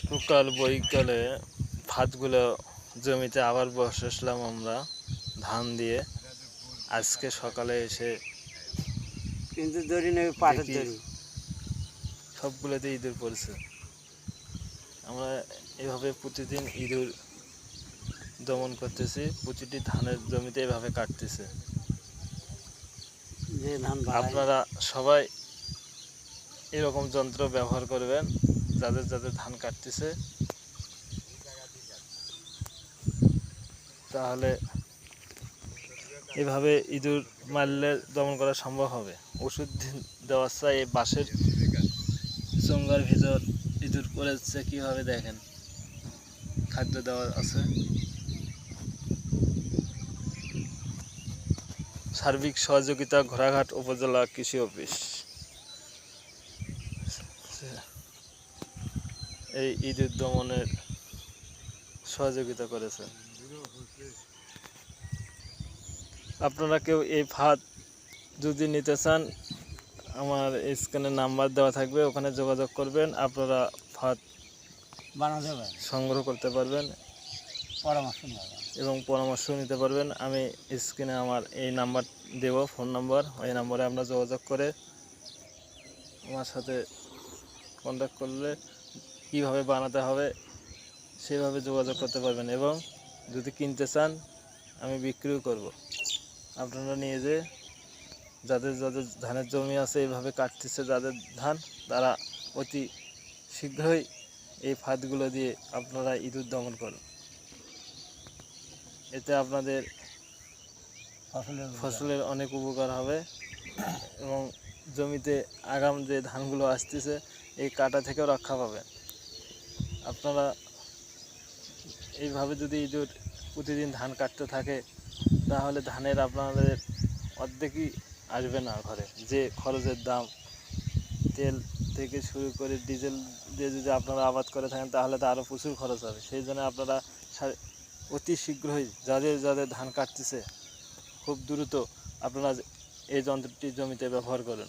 সকাল বৈকালে ভাতগুলো জমিতে আবার বসেছিলাম আমরা ধান দিয়ে। আজকে সকালে এসে কিন্তু দড়ি নেবে পাটের। দড়ি। সবগুলোতে ইঁদুর পড়েছে। আমরা এভাবে প্রতিদিন ইঁদুর দমন করতেছি প্রতিটি ধানের জমিতে এভাবে কাটতেছে। আপনারা সবাই এরকম যন্ত্র ব্যবহার করবেন, যাদের যাদের ধান কাটতেছে। তাহলে এভাবে ইঁদুর মারলে দমন করা সম্ভব হবে। ওষুধ দেওয়ার চাই, এই বাঁশের চঙ্গার ভিতর ইঁদুর পড়েছে কীভাবে দেখেন? খাদ্য দেওয়া আছে। সার্বিক সহযোগিতা, ঘোড়াঘাট উপজেলা কৃষি অফিস। এই ইঁদুর দমনের সহযোগিতা করেছে। আপনারা কেউ এই ফাঁদ যদি নিতে চান আমার স্ক্যানে নাম্বার দেওয়া থাকবে ওখানে যোগাযোগ করবেন আপনারা ফাঁদ সংগ্রহ করতে পারবেন পরামর্শ এবং পরামর্শ নিতে পারবেন। আমি স্ক্রিনে আমার এই নাম্বার দেব ফোন নাম্বার। ওই নাম্বারে আমরা যোগাযোগ করে আমার সাথে কন্ট্যাক্ট করলে কীভাবে বানাতে হবে সেভাবে যোগাযোগ করতে পারবেন এবং যদি কিনতে চান আমি বিক্রিও করব। আপনারা নিয়ে যে যাদের যাদের ধানের জমি আছে এইভাবে কাটতেছে যাদের ধান তারা অতি শীঘ্রই এই ফাঁদগুলো দিয়ে আপনারা ইঁদুর দমন করুন। এতে আপনাদের ফসলের ফসলের অনেক উপকার হবে এবং জমিতে আগাম যে ধানগুলো আসতেছে এই কাটা থেকেও রক্ষা পাবেন। আপনারা এইভাবে যদি ইঁদুর প্রতিদিন ধান কাটতে থাকে, তাহলে ধানের আপনাদের অর্ধেকই আসবে না ঘরে। যে খরচের দাম তেল থেকে শুরু করে ডিজেল দিয়ে যদি আপনারা আবাদ করে থাকেন, তাহলে তো আরও প্রচুর খরচ হবে। সেই জন্য আপনারা অতি শীঘ্রই যাদের যাদের ধান কাটতেছে, খুব দ্রুত আপনারা এই যন্ত্রটি জমিতে ব্যবহার করুন।